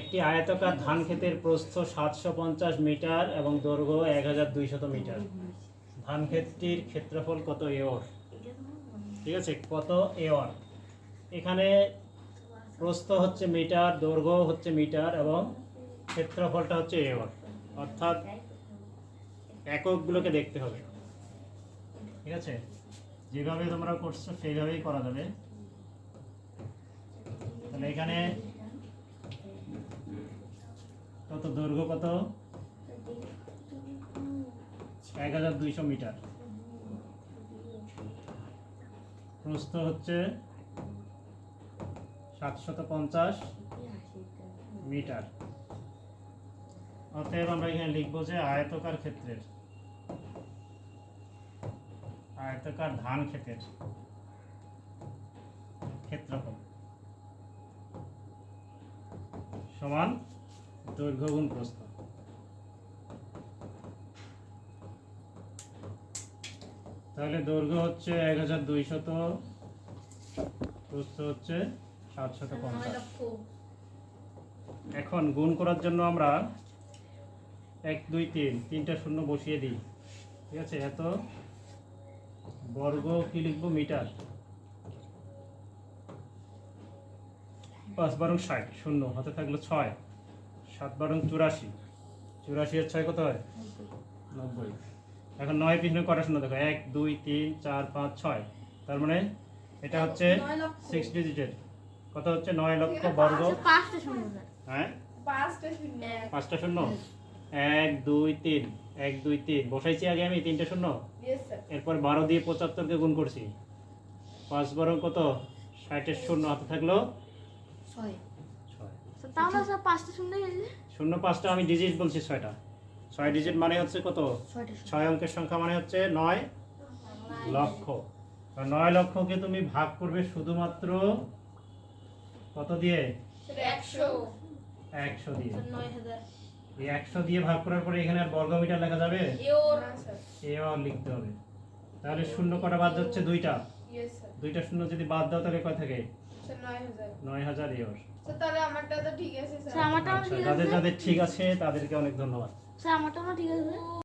একটি আয়তাকার ধান ক্ষেতের প্রস্থ সাতশো পঞ্চাশ মিটার এবং দৈর্ঘ্য এক হাজার দুইশত মিটার। ধান ক্ষেতটির ক্ষেত্রফল কত এওর ঠিক আছে, কত এওর এখানে প্রস্থ হচ্ছে মিটার দৈর্ঘ্য হচ্ছে মিটার এবং ক্ষেত্রফলটা হচ্ছে এওর অর্থাৎ এককগুলোকে দেখতে হবে। ঠিক আছে? যেভাবে তোমরা করছ, সেইভাবেই করা যাবে। তাহলে এখানে কত? দৈর্ঘ্য কত? এক হাজার দুইশো মিটার। প্রস্থ হচ্ছে সাতশত পঞ্চাশ মিটার। অতএব আমরা এখানে লিখব যে আয়তকার ক্ষেত্রের। আয়তকার ধান ক্ষেতের ক্ষেত্রফল সমান দৈর্ঘ্য গুণ প্রস্থ। তাহলে দৈর্ঘ্য হচ্ছে এক হাজার দুইশত প্রস্থ হচ্ছে সাতশত পঞ্চাশ। এখন গুণ করার জন্য আমরা এক দুই তিন তিনটা শূন্য বসিয়ে দিই। ঠিক আছে? এত বর্গ কি লিখব? মিটার। পাঁচ বারো ষাট শূন্য হাতে থাকল ছয়। সাত বারং চুরাশি। চুরাশি আর ছয় কত হয়? নব্বই। এখন নয় পিছনে কটা শূন্য? দেখো এক দুই তিন চার পাঁচ ছয়। তার মানে এটা হচ্ছে সিক্স ডিজিটের কত হচ্ছে? নয় লক্ষ বর্গ। হ্যাঁ? পাঁচটা শূন্য। এক দুই তিন। এক দুই তিন। বসাইছি আগে আমি তিনটে শূন্য? এরপর বারো দিয়ে পঁচাত্তরকে গুণ করছি। পাঁচ বারো কত? ষাটের শূন্য। হাতে থাকল? ছয়। তাহলে স্যার পাঁচটা শূন্য গেছে? শূন্য পাঁচটা আমি ডিজিট বলছি ছয়টা। ছয় ডিজিট মানে হচ্ছে কত? ছয় অঙ্কের সংখ্যা মানে হচ্ছে নয় লক্ষ। নয় লক্ষকে তুমি ভাগ করবে শুধুমাত্র কত দিয়ে? একশো। একশো দিয়ে। এই একশো দিয়ে ভাগ করার পরে এখানে আর বর্গমিটার লেখা যাবে? লিখতে হবে। তাহলে শূন্য কটা বাদ যাচ্ছে? দুইটা। দুইটা শূন্য যদি বাদ দাও তাহলে কয় থাকে? নয় হাজার। ইয়র হাজার তাহলে আমারটা তো ঠিক আছে স্যার স্যার আমারটা আচ্ছা যাদের যাদের ঠিক আছে তাদেরকে অনেক ধন্যবাদ। স্যার আমারটা ঠিক আছে।